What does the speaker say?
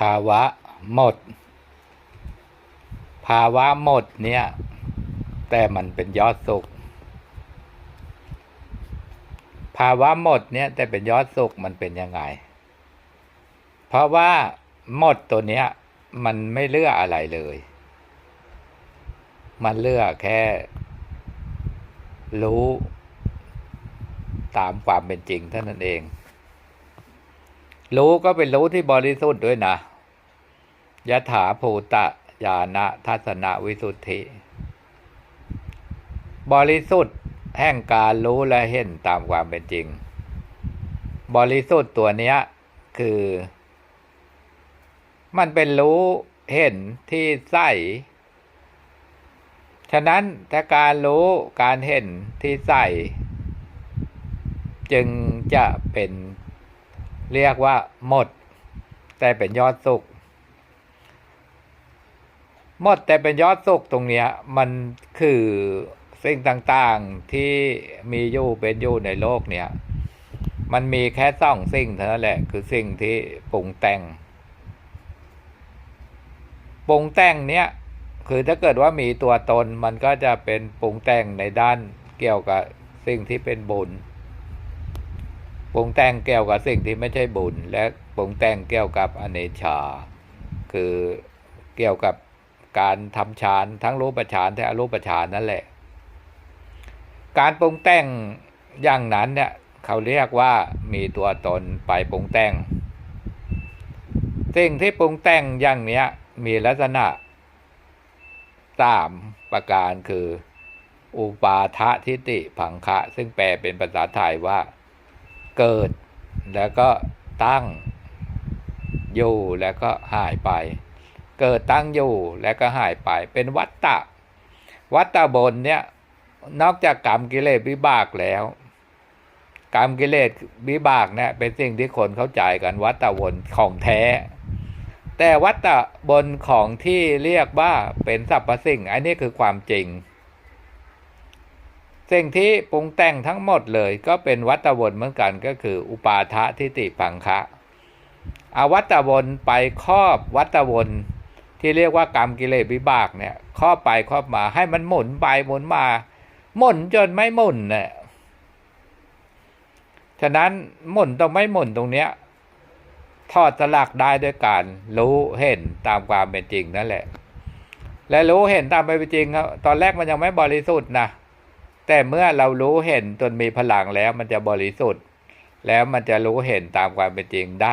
ภาวะหมด ภาวะหมดเนี่ยแต่มันเป็นยอดสุข ภาวะหมดเนี่ยแต่เป็นยอดสุขมันเป็นยังไง เพราะว่าหมดตัวเนี้ยมันไม่เลือกอะไรเลย มันเลือกแค่ รู้ ตามความเป็นจริงเท่านั้นเอง รู้ก็เป็นรู้ที่บริสุทธิ์ด้วยนะ ยถาภูตะญาณทัศนวิสุทธิ บริสุทธิ์แห่งการรู้และเห็นตามความเป็นจริง บริสุทธิ์ตัวเนี้ยคือ มันเป็นรู้เห็นที่ใสฉะนั้นถ้าการรู้การเห็นที่ใสจึงจะเป็นเรียกว่าหมด แต่เป็นยอดสุข หมดแต่เป็นยอดสุขตรงเนี้ย มันคือสิ่งต่างๆที่มีอยู่เป็นอยู่ในโลกเนี่ย มันมีแค่สองสิ่งเท่านั้นแหละ คือสิ่งที่ปรุงแต่งปรุงแต่งเนี้ยคือถ้าเกิดว่ามีตัวตนมันก็จะเป็นปรุงแต่งในด้านเกี่ยวกับสิ่งที่เป็นบุญปรุงแต่งเกี่ยวกับสิ่งที่ไม่ใช่บุญ และปรุงแต่งเกี่ยวกับอเนชา คือเกี่ยวกับ การทำฌานทั้งรูปฌานและอรูปฌานนั่นแหละ การปรุงแต่งอย่างนั้นเนี่ยเขาเรียกว่ามีตัวตนไปปรุงแต่ง สิ่งที่ปรุงแต่งอย่างเนี้ยมีลักษณะสามประการคือ อุปาทะทิฏฐิผังคะ ซึ่งแปลเป็นภาษาไทยว่า เกิดแล้วก็ตั้งอยู่แล้วก็หายไป เกิดตั้งอยู่แล้วก็หายไปเป็นวัตตะ วัตตะบนเนี่ยนอกจากกรรมกิเลสวิบากแล้ว กรรมกิเลสวิบากเนี่ยเป็นสิ่งที่คนเข้าใจกันวัตตะบนของแท้ แต่วัตตะบนของที่เรียกว่าเป็นสรรพสิ่ง อันนี้คือความจริง สิ่งที่ปรุงแต่งทั้งหมดเลย ก็เป็นวัตตะวนเหมือนกันก็คือ อุปาทะทิฏฐิพังคะเอาวัตตะวนไปครอบวัตตะวน ที่เรียกว่ากรรมกิเลสวิบากเนี่ยครอบไปครอบมาให้มันหมุนไปหมุนมาหมุนจนไม่หมุนเนี่ยฉะนั้นหมุนต้องไม่หมุนตรงเนี้ยทอดสลักได้ด้วยการรู้เห็นตามความเป็นจริงนั่นแหละ และรู้เห็นตามความเป็นจริงครับตอนแรกมันยังไม่บริสุทธิ์นะแต่เมื่อเรารู้เห็นจนมีพลังแล้วมันจะบริสุทธิ์ แล้วมันจะรู้เห็นตามความเป็นจริงได้